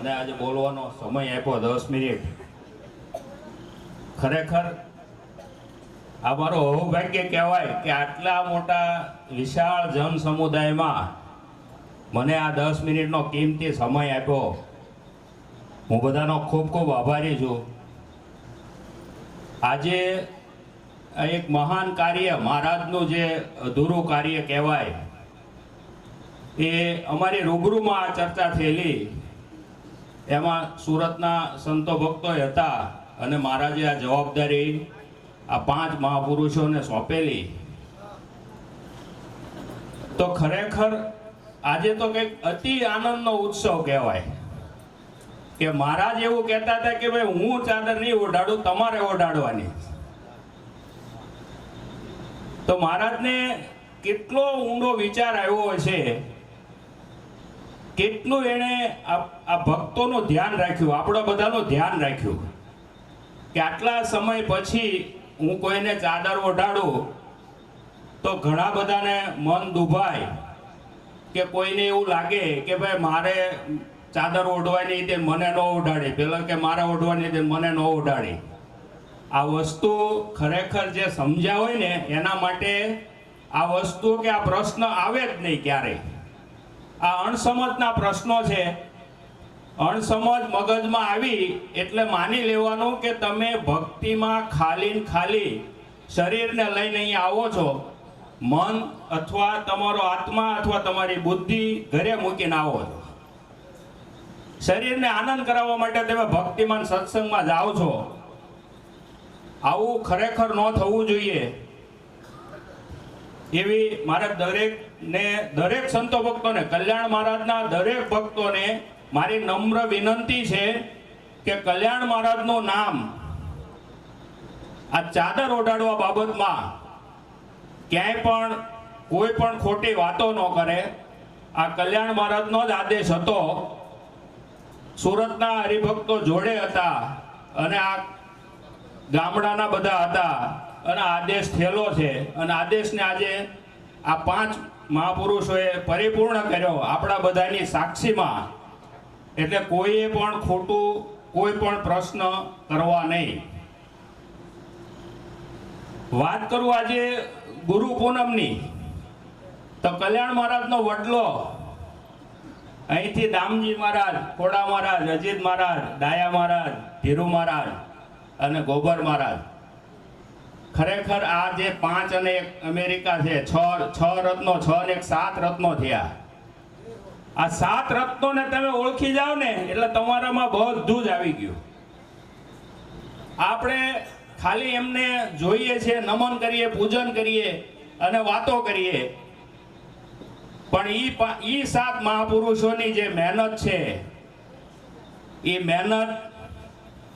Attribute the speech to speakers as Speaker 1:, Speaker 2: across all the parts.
Speaker 1: મને આજે બોલવાનો સમય આપ્યો દસ મિનિટ. ખરેખર આ મારો સૌભાગ્ય કહેવાય કે આટલા મોટા વિશાળ જન સમુદાયમાં મને આ દસ મિનિટનો કિંમતી સમય આપ્યો. હું બધાનો ખૂબ ખૂબ આભારી છું. આજે એક મહાન કાર્ય મહારાજનું જે અધૂરું કાર્ય કહેવાય, એ અમારી રૂબરૂમાં આ ચર્ચા થયેલી એમાં સુરતના સંતો ભક્તો હતા અને મહારાજે આ જવાબદારી આ પાંચ મહાપુરુષોને સોંપેલી. તો ખરેખર આજે તો કંઈક અતિ આનંદનો ઉત્સવ કહેવાય કે મહારાજ એવું કહેતા હતા કે ભાઈ હું ચાદર નહીં ઓઢાડું, તમારે ઓઢાડવાની. તો મહારાજને કેટલો ઊંડો વિચાર આવ્યો છે કેટલું એણે આ ભક્તોનું ધ્યાન રાખ્યું? આપણા બધાનું ધ્યાન રાખ્યું. કે આટલા સમય પછી હું કોઈને ચાદર ઓઢાડું, તો ઘણા બધાને મન દુભાય કે કોઈને એવું લાગે કે ભાઈ મારે ચાદર ઓઢવાની તે મને ન ઓઢાડી. પેલા કે મારે ઓઢવાની તે મને ન ઓઢાડી. આ વસ્તુ ખરેખર જે સમજ્યા હોય ને, એના માટે આ વસ્તુ કે આ પ્રશ્ન આવે જ નહીં ક્યારેય. આ અણસમજના પ્રશ્નો છે. અણસમજ મગજમાં આવી એટલે માની લેવાનું કે તમે ભક્તિમાં ખાલી ખાલી શરીરને લઈને અહીંયા આવો છો. મન અથવા તમારો આત્મા અથવા તમારી બુદ્ધિ ઘરે મૂકીને આવો છો. શરીરને આનંદ કરાવવા માટે તમે ભક્તિમાન સત્સંગમાં જાઓ છો. આવું ખરેખર ન થવું જોઈએ. એવી મારા દરેક ને દરેક સંતો ભક્તોને, કલ્યાણ મહારાજના દરેક ભક્તોને મારી નમ્ર વિનંતી છે કે કલ્યાણ મહારાજનું નામ આ ચાદર ઓઢાડવા બાબતમાં ક્યાંય પણ કોઈ પણ ખોટી વાતો ન કરે. આ કલ્યાણ મહારાજનો જ આદેશ હતો. સુરતના હરિભક્તો જોડે હતા અને આ ગામડાના બધા હતા અને આદેશ થયેલો છે. અને આદેશને આજે આ પાંચ મહાપુરુષોએ પરિપૂર્ણ કર્યો આપણા બધાની સાક્ષીમાં. એટલે કોઈએ પણ ખોટું, કોઈ પણ પ્રશ્ન કરવા નહીં. વાત કરું આજે ગુરુ પૂનમની. તો કલ્યાણ મહારાજનો વડલો, અહીંથી દામજી મહારાજ, ખોડા મહારાજ, અજીત મહારાજ, ડાયા મહારાજ, ધીરુ મહારાજ અને ગોબર મહારાજ. ખરેખર આ જે પાંચ અને એક અમેરિકા છે, છ છ રત્નો, છ ને એક સાત રત્નો થયા. આ સાત રત્નોને તમે ઓળખી જાઓ ને, એટલે તમારામાં બધું જ આવી ગયું. આપણે ખાલી એમને જોઈએ છે, નમન કરીએ, પૂજન કરીએ અને વાતો કરીએ. પણ ઈ ઈ સાત મહાપુરુષોની જે મહેનત છે એ મહેનત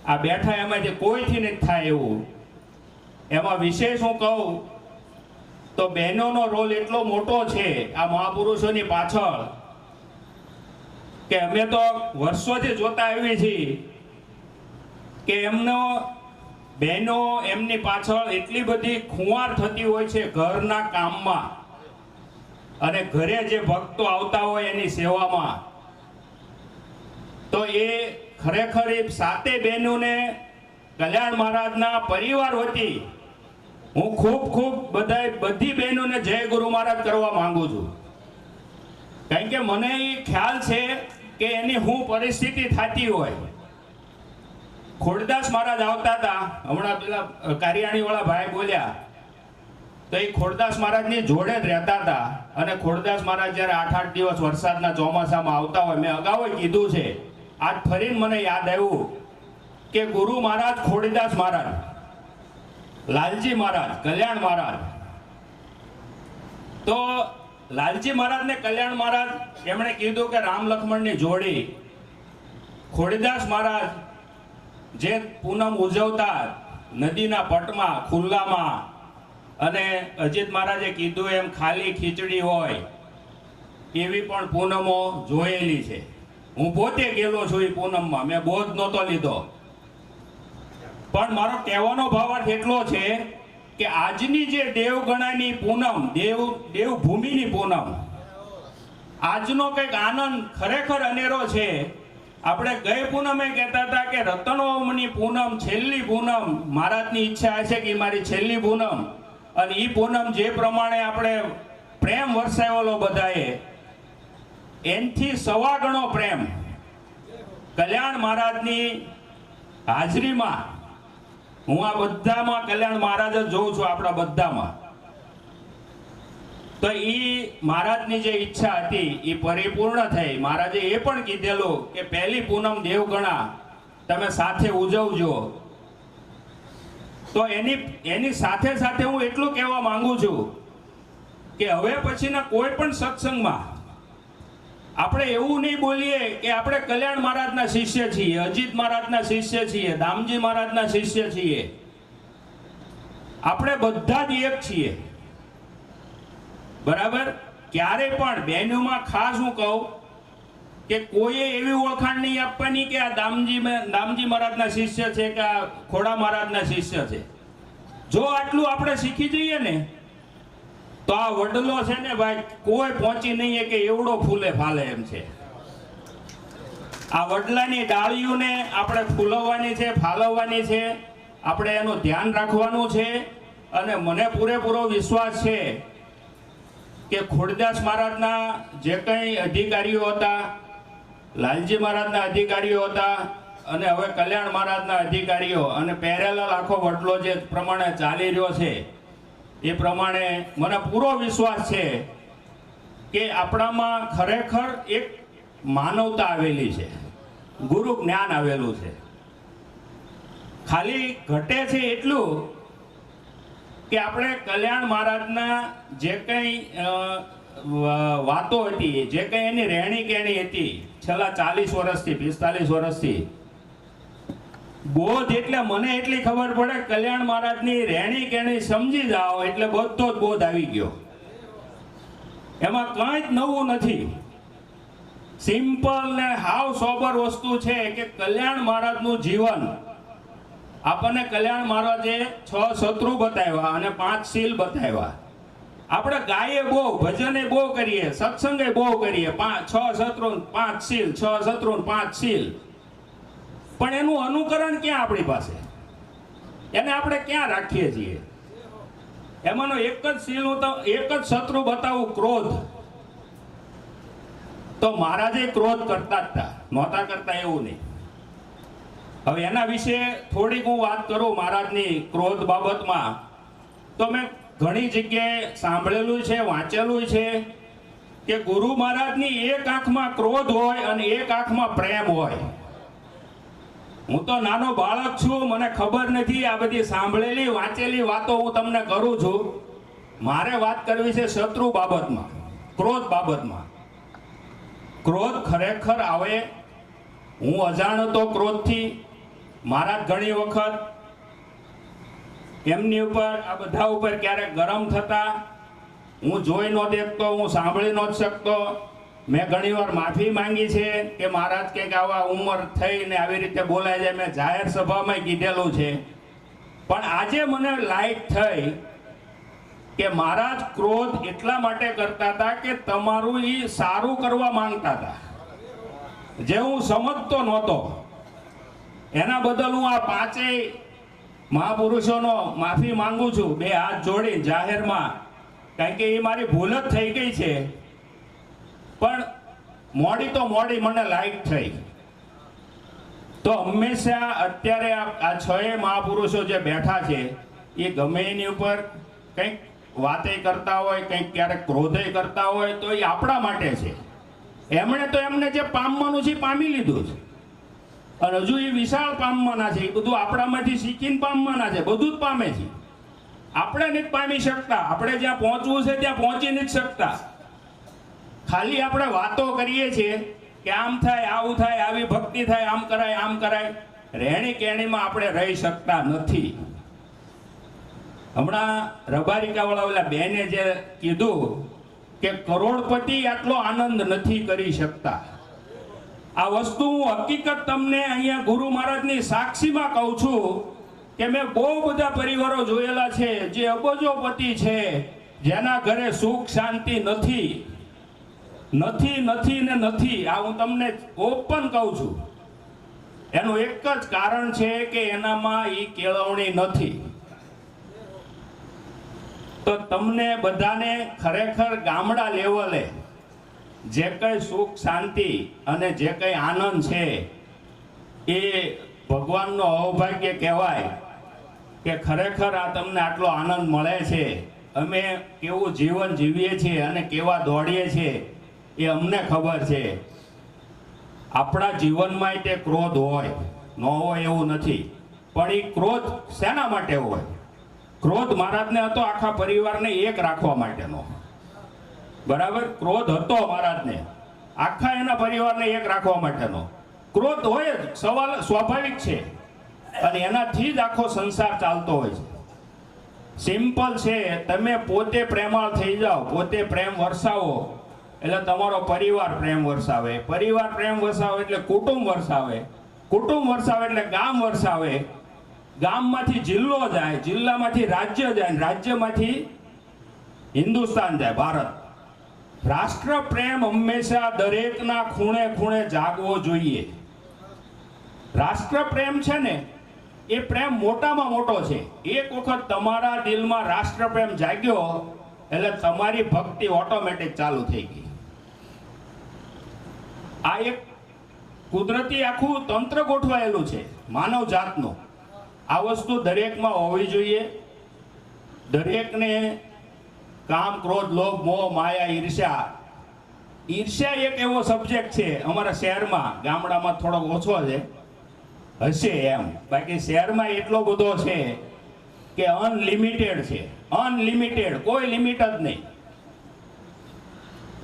Speaker 1: આ બેઠા એમાંથી કોઈથી નથી થાય એવું એમાં વિશેષ હું કહું, તો બહેનોનો રોલ એટલો મોટો છે આ મહાપુરુષોની પાછળ કે અમે તો વર્ષોથી જોતા આવી છીએ કે એમનો બહેનો એમની પાછળ એટલી બધી ખુવાર થતી હોય છે ઘરના કામમાં. અને ઘરે જે ભક્તો આવતા હોય એની સેવામાં. તો એ ખરેખર એ સાતે બહેનોને કલ્યાણ મહારાજના પરિવાર વતી હું ખૂબ ખૂબ બધા બધી બહેનોને જય ગુરુ મહારાજ કરવા માંગુ છું. કારણ કે મને એ ખ્યાલ છે કે એની હું પરિસ્થિતિ થતી હોય. ખોડદાસ મહારાજ આવતા હતા, હમણાં પેલા કારિયાણીવાળા ભાઈ બોલ્યા, તો એ ખોડદાસ મહારાજની જોડે જ રહેતા હતા અને ખોડદાસ મહારાજ જ્યારે આઠ આઠ દિવસ વરસાદના ચોમાસામાં આવતા હોય, મેં અગાઉ કીધું છે. આજ ફરીને મને યાદ આવ્યું કે ગુરુ મહારાજ ખોડીદાસ મહારાજ, લાલજી મહારાજ, કલ્યાણ મહારાજ. તો લાલજી મહારાજ ને કલ્યાણ મહારાજ એમણે કીધું કે રામ લક્ષ્મણની જોડી ખોડીદાસ મહારાજ જે પૂનમ ઉજવતા નદીના પટમાં, ખુલ્લામાં, અને અજીત મહારાજે કીધું એમ ખાલી ખીચડી હોય એવી પણ પૂનમો જોયેલી છે. હું પોતે ગયેલો છું એ પૂનમમાં, મેં બોધ નહોતો લીધો. પણ મારો કહેવાનો ભાવ એટલો છે કે આજની જે દેવગણાની પૂનમ, દેવ, દેવભૂમિની પૂનમ, આજનો કંઈક આનંદ ખરેખર અનેરો છે. આપણે ગઈ પૂનમે કહેતા હતા કે રતનોમની પૂનમ, છેલ્લી પૂનમ, મહારાજની ઈચ્છા છે કે મારી છેલ્લી પૂનમ. અને એ પૂનમ જે પ્રમાણે આપણે પ્રેમ વરસાવેલો બધાએ, એનથી સવા ગણો પ્રેમ. કલ્યાણ મહારાજની હાજરીમાં હું આ બધામાં કલ્યાણ મહારાજ જ જોઉં છું, આપણા બધામાં. તો એ મહારાજની જે ઈચ્છા હતી એ પરિપૂર્ણ થઈ. મહારાજે એ પણ કીધેલું કે પહેલી પૂનમ દેવગણા તમે સાથે ઉજવજો. તો એની એની સાથે સાથે હું એટલું કહેવા માંગુ છું કે હવે પછીના કોઈ પણ સત્સંગમાં આપણે એવું નહીં બોલીએ કે આપણે કલ્યાણ મહારાજના શિષ્ય છીએ, અજીત મહારાજના શિષ્ય છીએ, દામજી મહારાજના શિષ્ય છીએ. આપણે બધા જ એક છીએ. બરાબર? ક્યારે પણ બહેનોમાં ખાસ હું કહું કે કોઈએ એવી ઓળખાણ નહીં આપવાની કે આ દામજી દામજી મહારાજના શિષ્ય છે કે આ ખોડા મહારાજના શિષ્ય છે. જો આટલું આપણે શીખી જઈએ ને તો આ વડલો છે ને ભાઈ, કોઈ પહોંચી નહીં કે એવડો ફૂલે ફાલે એમ છે. આ વડલાની ડાળીઓને આપણે ફૂલવવાની છે, ફાલવવાની છે, આપણે એનું ધ્યાન રાખવાનું છે, અને મને પૂરેપૂરો વિશ્વાસ છે કે ખોડદાસ મહારાજના જે કંઈ અધિકારીઓ હતા, લાલજી મહારાજના અધિકારીઓ હતા, અને હવે કલ્યાણ મહારાજના અધિકારીઓ, અને પેરેલલ આખો વડલો જે પ્રમાણે ચાલી રહ્યો છે એ પ્રમાણે મને પૂરો વિશ્વાસ છે કે આપણામાં ખરેખર એક માનવતા આવેલી છે. ગુરુ જ્ઞાન આવેલું છે. ખાલી ઘટે છે એટલું કે આપણે કલ્યાણ મહારાજના જે કંઈ વાતો હતી, જે કંઈ એની રહેણી કહેણી હતી, છેલ્લા ચાલીસ વર્ષથી, પિસ્તાલીસ વર્ષથી બોધ એટલે મને એટલી ખબર પડે કલ્યાણ મહારાજની રહેણી કહેણી સમજી જાઓ એટલે બધો જ બોધ આવી ગયો. એમાં કંઈ જ નવું નથી. સિમ્પલ ને હાવ સોબર વસ્તુ છે કે કલ્યાણ મહારાજનું જીવન. આપણને કલ્યાણ મહારાજે છ શત્રુ બતાવ્યા અને પાંચ શીલ બતાવ્યા. આપણે ગાયે બહુ, ભજને બહુ કરીએ, સત્સંગે બહુ કરીએ. પાંચ છ શત્રુ પાંચ શીલ, છ શત્રુ પાંચ શીલ. પણ એનું અનુકરણ ક્યાં આપણી પાસે? એને આપણે ક્યાં રાખીએ છીએ? એમાંનો એક જ શીલ હું એક જ શત્રુ બતાવું, ક્રોધ. તો મહારાજે ક્રોધ કરતા જ હતા, નહોતા કરતા એવું નહીં. હવે એના વિશે થોડીક હું વાત કરું મહારાજની ક્રોધ બાબતમાં. તો મેં ઘણી જગ્યાએ સાંભળેલું છે, વાંચેલું છે કે ગુરુ મહારાજની એક આંખમાં ક્રોધ હોય અને એક આંખમાં પ્રેમ હોય. હું તો નાનો બાળક છું, મને ખબર નથી, આ બધી સાંભળેલી, વાંચેલી વાતો હું તમને કરું છું. મારે વાત કરવી છે શત્રુ બાબતમાં, ક્રોધ બાબતમાં. ક્રોધ ખરેખર આવે, હું અજાણ હતો ક્રોધથી, મારા ઘણી વખત. એમની ઉપર, આ બધા ઉપર ક્યારેક ગરમ થતા, હું જોઈ ન દેખતો હું સાંભળી ન શકતો. મેં ઘણીવાર માફી માંગી છે કે મહારાજ કંઈક આવા ઉંમર થઈને આવી રીતે બોલાય છે મેં જાહેર સભામાં કીધેલું છે. પણ આજે મને લાઈટ થઈ કે મહારાજ ક્રોધ એટલા માટે કરતા હતા કે તમારું એ સારું કરવા માંગતા હતા. જે હું સમજતો નહોતો. એના બદલ હું આ પાંચેય મહાપુરુષોનો માફી માંગુ છું. બે હાથ જોડી જાહેરમાં. કારણ કે એ મારી ભૂલ જ થઈ ગઈ છે. પણ મોડી તો મોડી મને લાઈટ થઈ. તો હંમેશા અત્યારે આ છએ મહાપુરુષો જે બેઠા છે, એ ગમે એની ઉપર કંઈક વાતે કરતા હોય, કંઈક ક્યારેક ક્રોધે કરતા હોય, તો એ આપણા માટે છે. એમણે તો એમને જે પામવાનું છે પામી લીધું છે. અને હજુ એ વિશાળ પામવાના છે, એ બધું આપણામાંથી શીખીને પામવાના છે, બધું જ પામે છે. આપણે નથી પામી શકતા, આપણે જ્યાં પહોંચવું છે ત્યાં પહોંચી નથી શકતા. ખાલી આપણે વાતો કરીએ છીએ કે આમ થાય, આવું થાય, આવી ભક્તિ થાય, આમ કરાય આમ કરાય. રહેણી કેણીમાં આપણે રહી શકતા નથી. હમણાં રબારિકાવાળા ઓલા બેને જે કીધું કે કરોડપતિ આટલો આનંદ નથી કરી શકતા. આ વસ્તુ હું હકીકત તમને અહીંયા ગુરુ મહારાજની સાક્ષીમાં કહું છું કે મેં બહુ બધા પરિવારો જોયેલા છે, જે અબજોપતિ છે, જેના ઘરે સુખ શાંતિ નથી. નથી નથી ને નથી, આ હું તમને ઓપન કહું છું. એનું એક જ કારણ છે કે એનામાં એ કેળવણી નથી. તો તમને બધાને ખરેખર ગામડા લેવલે જે કંઈ સુખ, શાંતિ અને જે કંઈ આનંદ છે, એ ભગવાનનો અવભાગ્ય કહેવાય કે ખરેખર આ તમને આટલો આનંદ મળે છે. અમે કેવું જીવન જીવીએ છીએ અને કેવા દોડીએ છીએ એ અમને ખબર છે. આપણા જીવનમાં તે ક્રોધ હોય, ન હોય એવું નથી. પણ એ ક્રોધ શેના માટે હોય? ક્રોધ મહારાજને હતો આખા પરિવારને એક રાખવા માટેનો. બરાબર? ક્રોધ હતો મહારાજને. આખા એના પરિવારને એક રાખવા માટેનો. ક્રોધ હોય જ, સવાલ સ્વાભાવિક છે. અને એનાથી જ આખો સંસાર ચાલતો હોય છે. સિમ્પલ છે, તમે પોતે પ્રેમાળ થઈ જાઓ, પોતે પ્રેમ વરસાવો એટલે તમારો પરિવાર પ્રેમ વરસાવે. પરિવાર પ્રેમ વરસાવે એટલે કુટુંબ વરસાવે. કુટુંબ વરસાવે એટલે ગામ વરસાવે. ગામમાંથી જિલ્લો જાય, જિલ્લામાંથી રાજ્ય જાય રાજ્યમાંથી હિન્દુસ્તાન જાય, ભારત. રાષ્ટ્ર પ્રેમ હંમેશા દરેકના ખૂણે ખૂણે જાગવો જોઈએ. રાષ્ટ્ર પ્રેમ છે ને, એ પ્રેમ મોટામાં મોટો છે. એક વખત તમારા દિલમાં રાષ્ટ્ર પ્રેમ જાગ્યો, એટલે તમારી ભક્તિ ઓટોમેટિક ચાલુ થઈ ગઈ. આ એક કુદરતી આખું તંત્ર ગોઠવાયેલું છે, માનવ જાતનું. આ વસ્તુ દરેકમાં હોવી જોઈએ. દરેકને કામ, ક્રોધ, લોભ, મોહ, માયા, ઈર્ષ્યા. ઈર્ષ્યા એક એવો સબ્જેક્ટ છે, અમારા શહેરમાં, ગામડામાં થોડો ઓછો છે. હશે એમ. બાકી શહેરમાં એટલો બધો છે કે અનલિમિટેડ છે. અનલિમિટેડ, કોઈ લિમિટ જ નહીં.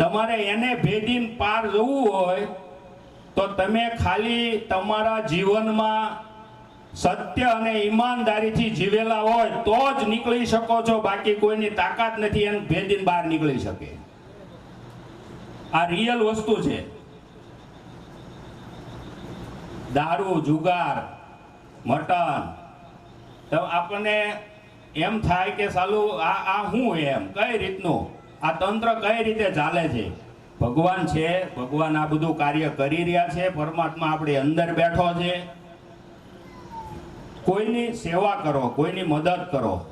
Speaker 1: તમારે એને ભેદીને પાર જવું હોય, તો તમે ખાલી તમારા જીવનમાં સત્ય અને ઈમાનદારીથી જીવેલા હોય, તો જ નીકળી શકો છો. બાકી કોઈની તાકાત નથી, એને ભેદીને બહાર નીકળી શકે. આ રિયલ વસ્તુ છે. દારૂ, જુગાર, મટન, તો આપણને એમ થાય કે સાલું આ આ શું એમ? કઈ રીતનું? આ તંત્ર કઈ રીતે ચાલે છે? ભગવાન છે, ભગવાન આ બધું કાર્ય કરી રહ્યા છે, પરમાત્મા આપણી અંદર બેઠો છે. કોઈની સેવા કરો, કોઈની મદદ કરો.